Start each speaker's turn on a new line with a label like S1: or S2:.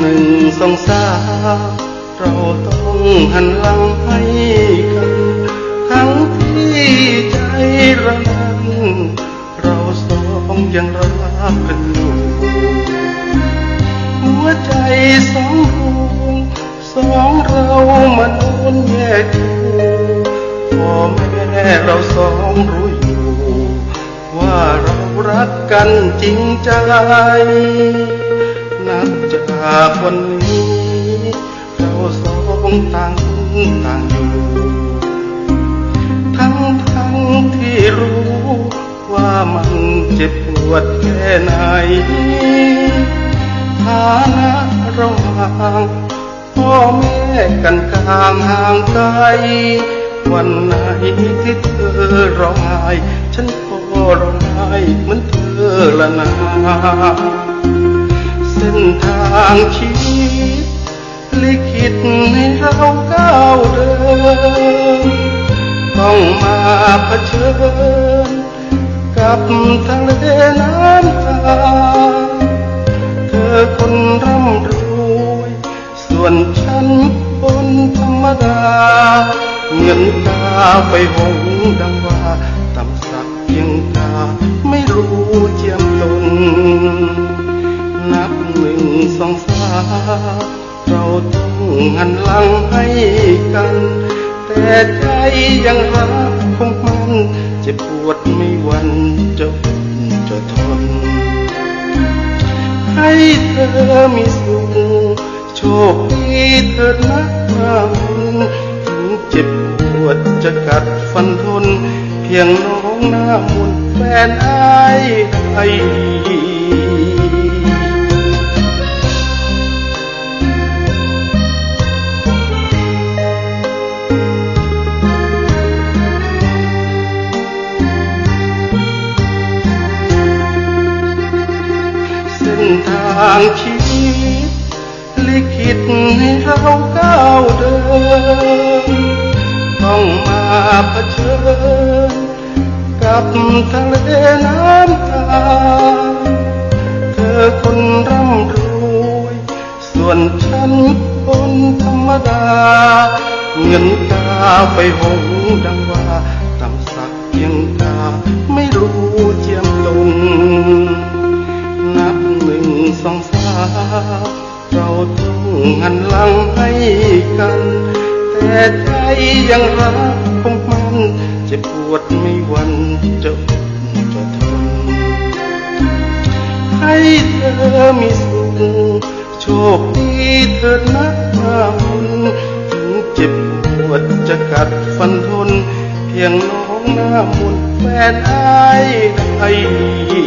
S1: หนึ่งสองสาเราต้องหันหลังให้กันทั้งที่ใจเรานั้นเราสองยังรักกันอยู่หัวใจสองดวงสองเรามันโอนแยกอยู่พ่อแม่เราสองรู้อยู่ ว่าเรารักกันจริงใจากวันนี้ เราสองต่างต่างอยู่ ทั้งทั้งที่รู้ว่ามันเจ็บปวดแค่ไหนฐานะเราห่างพ่อแม่กันกลางห่างไกลวันไหนที่เธอร้องไห้ฉันก็ร้องไห้เหมือนเธอละนา ส้นทางชีวิตลิขิตให้เราก้าวเดิน ต้องมาเผชิญ กับทะเลน้ำตาเธอคนร่ำรวย ส่วนฉันคนธรรมดาเงินตาไปหงดังว่าต่ำสักเพียงตาไม่รู้เจียมตน สองสามเราต้องหันหลังให้กัน แต่ใจยังรักคงมันเจ็บปวดไม่หวันจะอดจะทน ให้เธอมีสุขโชคดีเถิดนะนามุนถึงเจ็บปวดจะกัดฟันทน เพียงน้องหน้ามุนแฟนอายให้างชีวิต ลิขิตให้เราก้าวเดิน ต้องมาเผชิญ กับทะเลน้ำตา เธอคนร่ำรวย ส่วนฉันคนธรรมดา เงินตาไปหงดังว่า สองสามเราต้องหันหลังให้กัน แต่ใจยังรักคงมันเจ็บปวดไม่วันจะจะทน ให้เธอมีสุขโชคดีเถิดนะนามุนถึงเจ็บปวดจะกัดฟันทน เพียงน้องหน้ามุนแฟนอายได้ดี